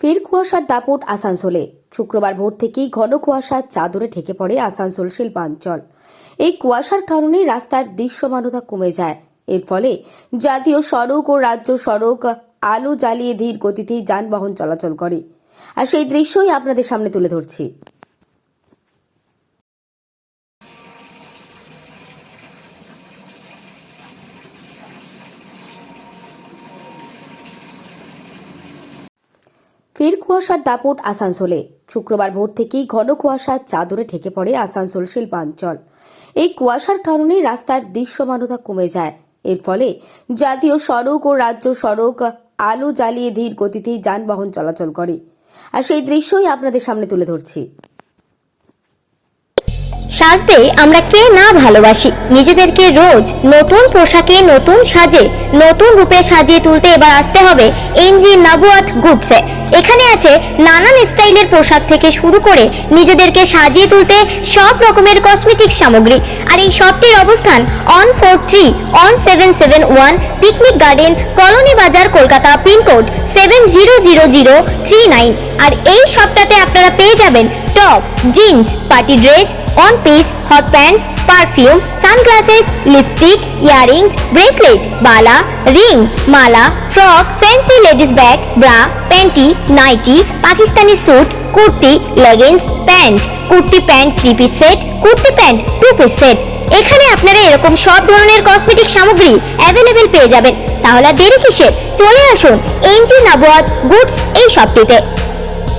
ফের কুয়াশার দাপট আসানসোলে। শুক্রবার ভোর থেকেই ঘন কুয়াশার চাদরে ঢেকে পড়ে আসানসোল শিল্পাঞ্চল। এই কুয়াশার কারণে রাস্তার দৃশ্যমানতা কমে যায়। এর ফলে জাতীয় সড়ক ও রাজ্য সড়ক আলো জ্বালিয়ে ধীর গতিতে যানবাহন চলাচল করে। আর সেই দৃশ্যই আপনাদের সামনে তুলে ধরছি। ফের কুয়াশার দাপট আসানসোলে। শুক্রবার ভোর থেকেই ঘন কুয়াশার চাদরে ঢেকে পড়ে আসানসোল শিল্পাঞ্চল। এই কুয়াশার কারণে রাস্তার দৃশ্যমানতা কমে যায়। এর ফলে জাতীয় সড়ক ও রাজ্য সড়ক আলো জ্বালিয়ে ধীর গতিতে যানবাহন চলাচল করে। আর সেই দৃশ্যই আপনাদের সামনে তুলে ধরছি। সাজতে আমরা কে না ভালোবাসি? নিজেদেরকে রোজ নতুন পোশাকে, নতুন সাজে, নতুন রূপে সাজিয়ে তুলতে এবার আসতে হবে এনজি নবুয়াত গুডসে। এখানে আছে নানান স্টাইলের পোশাক থেকে শুরু করে নিজেদেরকে সাজিয়ে তুলতে সব রকমের কসমেটিক সামগ্রী। আর এই শপটির অবস্থান on four three on seven seven one picnic garden colony বাজার Kolkata pincode seven zero zero zero three nine আর এই শপটাতে আপনারা পেয়ে যাবেন top jeans party dress on piece hot pants perfume sunglasses lipstick earrings bracelet Bala ring Mala frock fancy ladies bag bra panty nightie Pakistani suit kurti leggings pant kurti pant three piece set kurti pant two piece set এখানে আপনারা এরকম সব ধরনের cosmetic সামগ্রী available পেয়ে যাবেন। তাহলে দেরি কিসের? চলে আসুন এনজি নাবোয়াত গুডস এই শপটিতে